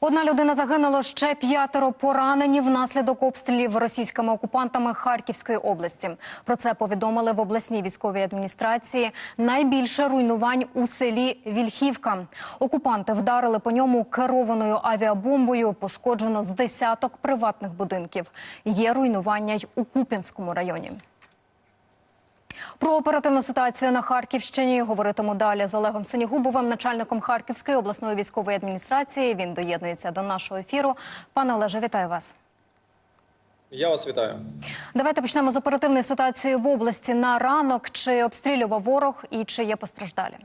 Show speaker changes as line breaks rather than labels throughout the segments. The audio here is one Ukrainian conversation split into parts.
Одна людина загинула, ще п'ятеро поранені внаслідок обстрілів російськими окупантами Харківської області. Про це повідомили в обласній військовій адміністрації. Найбільше руйнувань у селі Вільхівка. Окупанти вдарили по ньому керованою авіабомбою. Пошкоджено з десяток приватних будинків. Є руйнування й у Куп'янському районі. Про оперативну ситуацію на Харківщині говоритиму далі з Олегом Синігубовим, начальником Харківської обласної військової адміністрації. Він доєднується до нашого ефіру. Пане Олеже, вітаю вас.
Я вас вітаю.
Давайте почнемо з оперативної ситуації в області на ранок. Чи обстрілював ворог і чи є постраждалі?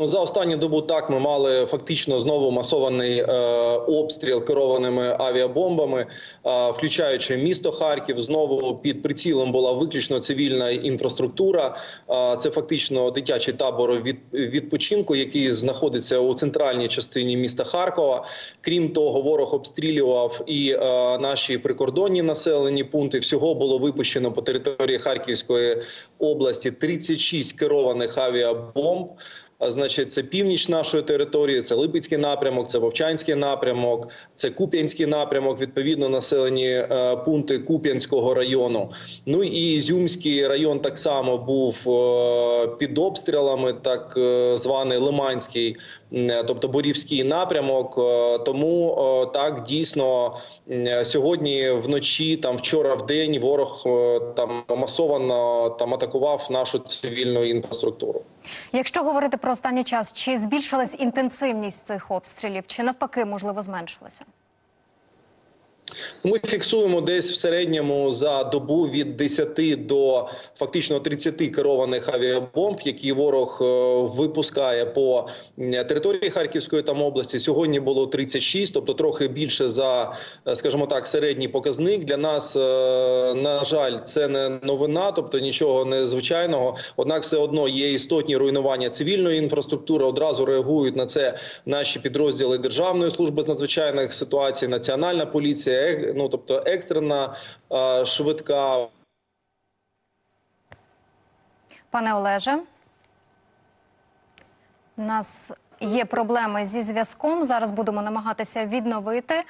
Ну за останню добу так ми мали фактично знову масований е, обстріл керованими авіабомбами, е, включаючи місто Харків. Знову під прицілом була виключно цивільна інфраструктура. Е, це фактично дитячий табор від відпочинку, який знаходиться у центральній частині міста Харкова. Крім того, ворог обстрілював і е, наші прикордонні населені пункти. Всього було випущено по території Харківської області 36 керованих авіабомб. Значить, це північ нашої території, це Липецький напрямок, це Вовчанський напрямок, це Куп'янський напрямок. Відповідно, населені е, пункти Куп'янського району. Ну і Ізюмський район так само був е, під обстрілами, так е, званий Лиманський, тобто Борівський напрямок. Е, Тому е, так дійсно сьогодні вночі, там вчора в день, ворог е, там масовано там атакував нашу цивільну інфраструктуру.
Якщо говорити про останній час, чи збільшилась інтенсивність цих обстрілів, чи навпаки, можливо, зменшилася?
Ми фіксуємо десь в середньому за добу від 10 до фактично 30 керованих авіабомб, які ворог е, випускає по території Харківської там області. Сьогодні було 36, тобто трохи більше за, е, скажімо так, середній показник. Для нас, е, на жаль, це не новина, тобто нічого незвичайного. Однак, все одно є істотні руйнування цивільної інфраструктури. Одразу реагують на це наші підрозділи Державної служби з надзвичайних ситуацій, Національна поліція, е- ну тобто екстрена швидка.
Пане Олеже, у нас є проблеми зі зв'язком. Зараз будемо намагатися відновити.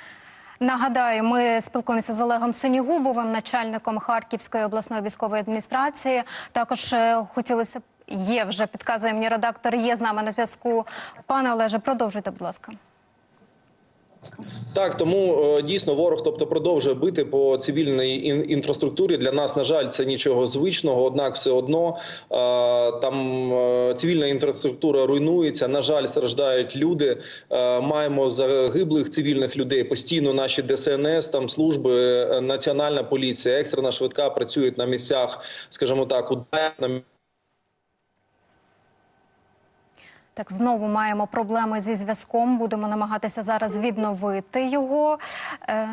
Нагадаю, ми спілкуємося з Олегом Синігубовим, начальником Харківської обласної військової адміністрації. Також е, хотілося б є вже підказує мені редактор. Є з нами на зв'язку. Пане Олеже, продовжуйте, будь ласка.
Так, тому е, дійсно ворог, тобто, продовжує бити по цивільній інфраструктурі. Для нас, на жаль, це нічого звичного. Однак, все одно е, там е, цивільна інфраструктура руйнується. На жаль, страждають люди. Маємо загиблих цивільних людей. Постійно наші ДСНС, там служби, національна поліція, екстрена швидка працюють на місцях, скажімо так, ударів, на
Так, знову маємо проблеми зі зв'язком. Будемо намагатися зараз відновити його. Е,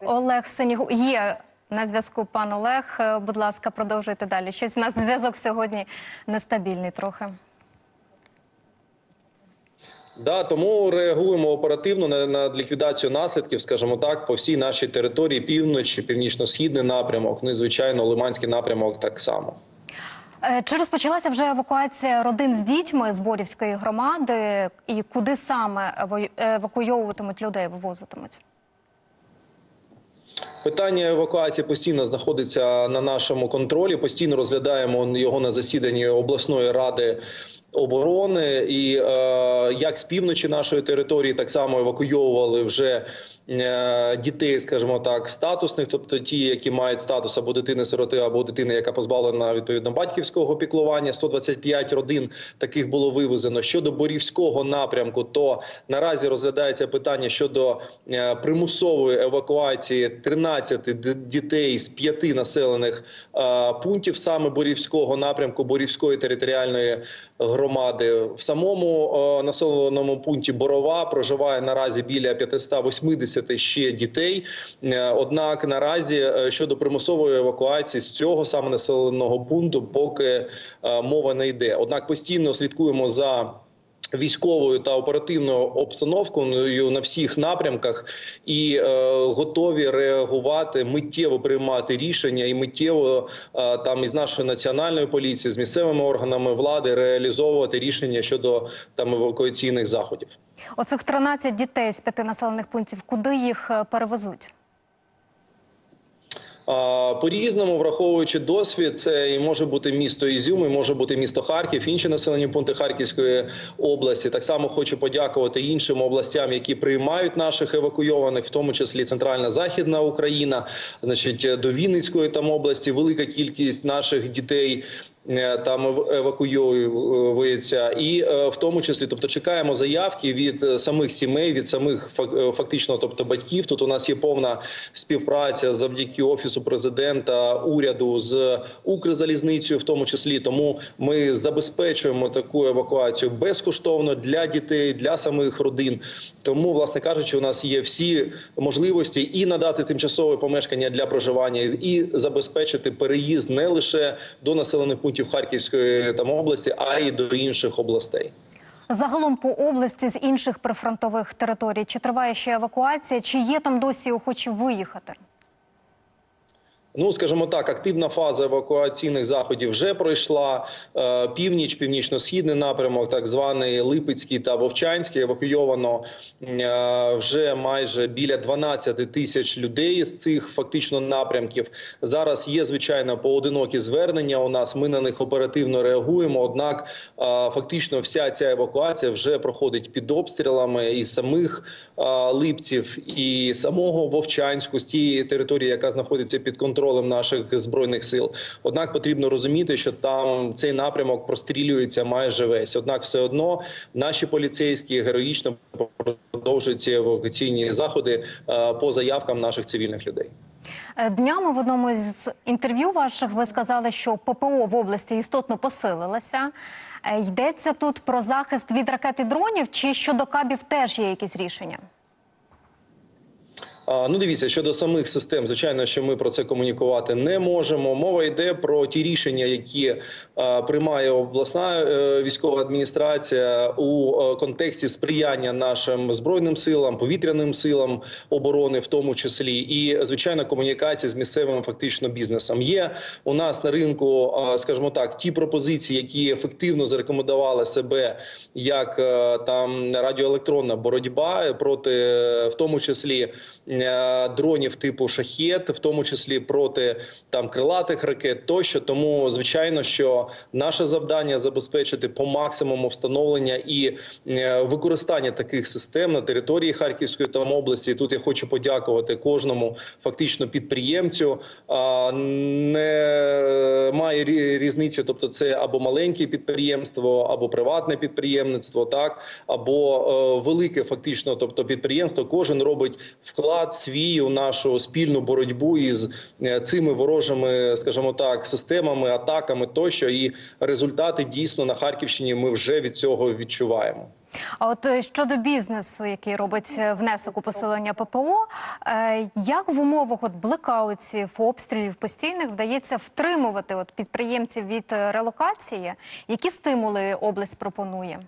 Олег Синігу є на зв'язку. Пан Олег. Е, Будь ласка, продовжуйте далі. Щось у нас зв'язок сьогодні нестабільний трохи.
Да, тому реагуємо оперативно на, на ліквідацію наслідків, скажімо так, по всій нашій території, півночі, північно-східний напрямок. Ну і звичайно, Лиманський напрямок так само.
Е, Чи розпочалася вже евакуація родин з дітьми з Борівської громади, і куди саме евакуйовуватимуть людей, вивозитимуть?
Питання евакуації постійно знаходиться на нашому контролі. Постійно розглядаємо його на засіданні обласної ради. Оборони і е, як з півночі нашої території так само евакуйовували вже дітей, скажімо так, статусних, тобто ті, які мають статус або дитини-сироти, або дитини, яка позбавлена відповідно батьківського піклування. 125 родин таких було вивезено. Щодо борівського напрямку, то наразі розглядається питання щодо е, примусової евакуації 13 дітей з п'яти населених е, пунктів саме борівського напрямку, борівської територіальної громади. В самому населеному пункті Борова проживає наразі біля 580 ще дітей. Е, Однак наразі е, щодо примусової евакуації з цього саме населеного пункту поки е, мова не йде. Однак постійно слідкуємо за. Військовою та оперативною обстановкою на всіх напрямках і е, готові реагувати, миттєво приймати рішення і миттєво е, там із нашою національною поліцією, з місцевими органами влади реалізовувати рішення щодо там евакуаційних заходів.
Оцих 13 дітей з п'яти населених пунктів, куди їх е, перевезуть?
А, По-різному, враховуючи досвід, це і може бути місто Ізюм, і може бути місто Харків, інші населені пункти Харківської області. Так само хочу подякувати іншим областям, які приймають наших евакуйованих, в тому числі Центральна Західна Україна, значить до Вінницької там області. Велика кількість наших дітей. Е, Там ев- евакуюється, і е, в тому числі, тобто чекаємо заявки від е, самих сімей, від самих фак- фактично, тобто батьків. Тут у нас є повна співпраця завдяки офісу президента, уряду з Укрзалізницею, в тому числі. Тому ми забезпечуємо таку евакуацію безкоштовно для дітей, для самих родин. Тому, власне кажучи, у нас є всі можливості і надати тимчасове помешкання для проживання, і забезпечити переїзд не лише до населених пунктів Харківської там області, а й до інших областей.
Загалом по області з інших прифронтових територій чи триває ще евакуація, чи є там досі охочі виїхати?
Ну, скажімо так, активна фаза евакуаційних заходів вже пройшла. Е, Північ, північно-східний напрямок, так званий Липецький та Вовчанський, евакуйовано е, вже майже біля 12 тисяч людей з цих фактично напрямків. Зараз є звичайно поодинокі звернення. У нас ми на них оперативно реагуємо. Однак, е, фактично, вся ця евакуація вже проходить під обстрілами і самих липців, і самого Вовчанську з тієї території, яка знаходиться під контролем наших збройних сил. Однак потрібно розуміти, що там цей напрямок прострілюється майже весь. Однак, все одно наші поліцейські героїчно продовжують ці евакуаційні заходи е, по заявкам наших цивільних людей.
Е, Днями в одному з інтерв'ю ваших ви сказали, що ППО в області істотно посилилося. Е, Йдеться тут про захист від ракет і дронів, чи щодо кабів теж є якісь рішення?
Ну, дивіться, щодо самих систем, звичайно, що ми про це комунікувати не можемо. Мова йде про ті рішення, які приймає обласна е, військова адміністрація у е, контексті сприяння нашим збройним силам, повітряним силам оборони, в тому числі, і звичайно, комунікації з місцевим фактично бізнесом. Є у нас на ринку, скажімо так, ті пропозиції, які ефективно зарекомендували себе як е, там радіоелектронна боротьба проти, е, в тому числі е, дронів типу шахет, в тому числі проти там крилатих ракет, тощо. Тому звичайно, що наше завдання забезпечити по максимуму встановлення і е, використання таких систем на території Харківської та області. І Тут я хочу подякувати кожному фактично підприємцю. Не має рі- різниці, тобто це або маленьке підприємство, або приватне підприємництво, так або е, велике, фактично, тобто підприємство. Кожен робить вклад свій у нашу спільну боротьбу із е, цими ворожими, скажімо так, системами, атаками тощо. І результати дійсно на Харківщині ми вже від цього відчуваємо.
А от е, щодо бізнесу, який робить е, внесок у посилення ППО, е, як в умовах от блекаутів, обстрілів постійних вдається втримувати от підприємців від релокації? Які стимули область пропонує?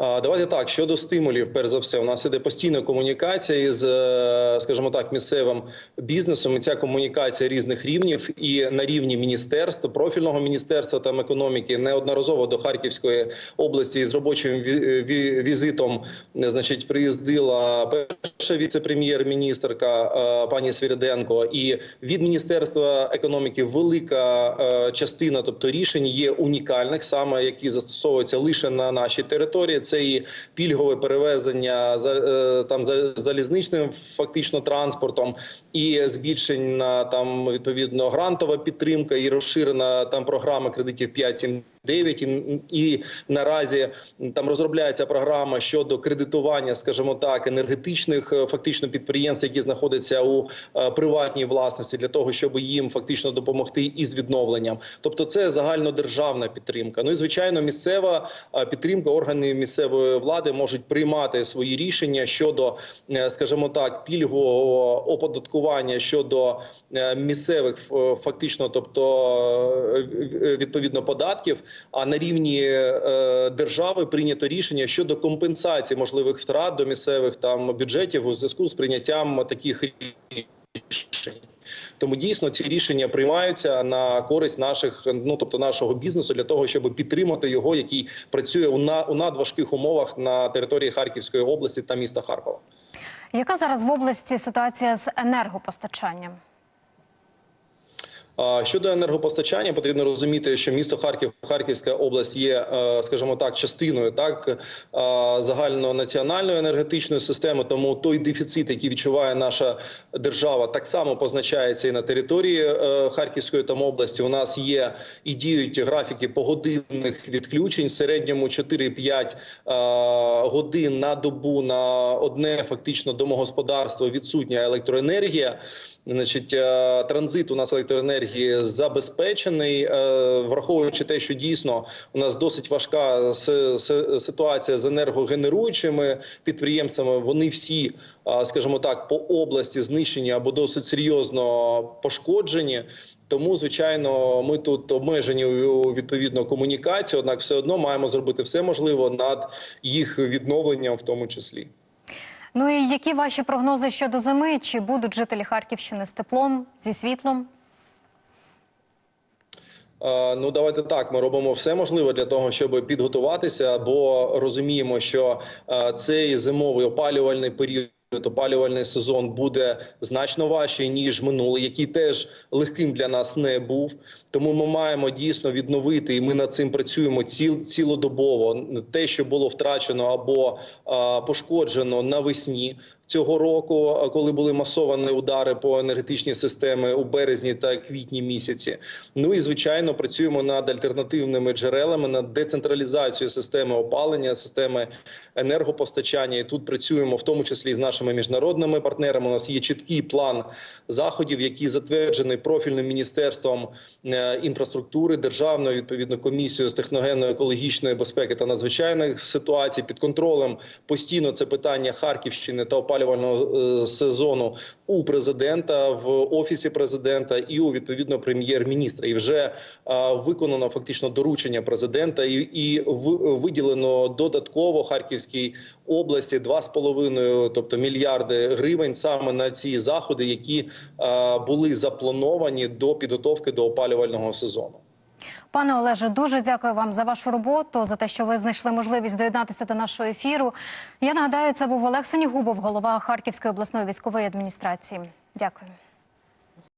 Давайте так щодо стимулів. Перш за все, у нас іде постійна комунікація із, е, скажімо так, місцевим бізнесом. І ця комунікація різних рівнів і на рівні міністерства, профільного міністерства там економіки неодноразово до Харківської області з робочим ві- візитом, е, значить, приїздила перша віце-прем'єр-міністрка е, пані Свіриденко. І від міністерства економіки велика е, частина, тобто рішень є унікальних, саме які застосовуються лише на нашій території. Це і пільгове перевезення е, там за залізничним фактично транспортом, і збільшення там відповідно грантова підтримка, і розширена там програма кредитів 5-7 9 і, і наразі там розробляється програма щодо кредитування, скажімо так, енергетичних е, фактично підприємств, які знаходяться у е, приватній власності, для того, щоб їм фактично допомогти із відновленням. Тобто, це загальнодержавна підтримка. Ну і звичайно, місцева підтримка органи місцевої влади можуть приймати свої рішення щодо, е, скажімо так, пільгового оподаткування щодо е, місцевих е, фактично, тобто відповідно податків. А на рівні держави прийнято рішення щодо компенсації можливих втрат до місцевих там бюджетів у зв'язку з прийняттям таких рішень. Тому дійсно ці рішення приймаються на користь наших, ну тобто нашого бізнесу, для того, щоб підтримати його, який працює у на у надважких умовах на території Харківської області та міста Харкова.
Яка зараз в області ситуація з енергопостачанням?
Щодо енергопостачання, потрібно розуміти, що місто Харків, Харківська область є, е, скажімо так, частиною так е, загальнонаціональної енергетичної системи. Тому той дефіцит, який відчуває наша держава, так само позначається і на території е, Харківської там області. У нас є і діють графіки погодинних відключень в середньому 4-5 е, годин на добу на одне фактично домогосподарство відсутня електроенергія. Значить, е, транзит у нас електроенергії забезпечений, е, враховуючи те, що дійсно у нас досить важка ситуація з енергогенеруючими підприємствами. Вони всі, е, скажімо так, по області знищені або досить серйозно пошкоджені. Тому, звичайно, ми тут обмежені відповідно комунікації однак, все одно маємо зробити все можливе над їх відновленням, в тому числі.
Ну і які ваші прогнози щодо зими? Чи будуть жителі Харківщини з теплом, зі світлом?
Ну, давайте так. Ми робимо все можливе для того, щоб підготуватися, бо розуміємо, що цей зимовий опалювальний період. Опалювальний сезон буде значно важчий ніж минулий, який теж легким для нас не був. Тому ми маємо дійсно відновити, і ми над цим працюємо ціл, цілодобово. Те, що було втрачено або а, пошкоджено навесні цього року, коли були масовані удари по енергетичній системі у березні та квітні місяці. Ну і звичайно працюємо над альтернативними джерелами, над децентралізацією системи опалення, системи енергопостачання. І тут працюємо в тому числі з нашими міжнародними партнерами. У нас є чіткий план заходів, який затверджений профільним міністерством е, інфраструктури, державною відповідно комісією з техногенно-екологічної безпеки та надзвичайних ситуацій під контролем. Постійно це питання Харківщини та опалювального е, сезону у президента в офісі президента і у відповідно прем'єр-міністра. І вже виконано фактично доручення президента, і, і виділено додатково Харківській області 2,5, тобто мільярди гривень саме на ці заходи, які були заплановані до підготовки до опалювального сезону.
Пане Олеже, дуже дякую вам за вашу роботу, за те, що ви знайшли можливість доєднатися до нашого ефіру. Я нагадаю, це був Олег Сенігубов, голова Харківської обласної військової адміністрації. Дякую.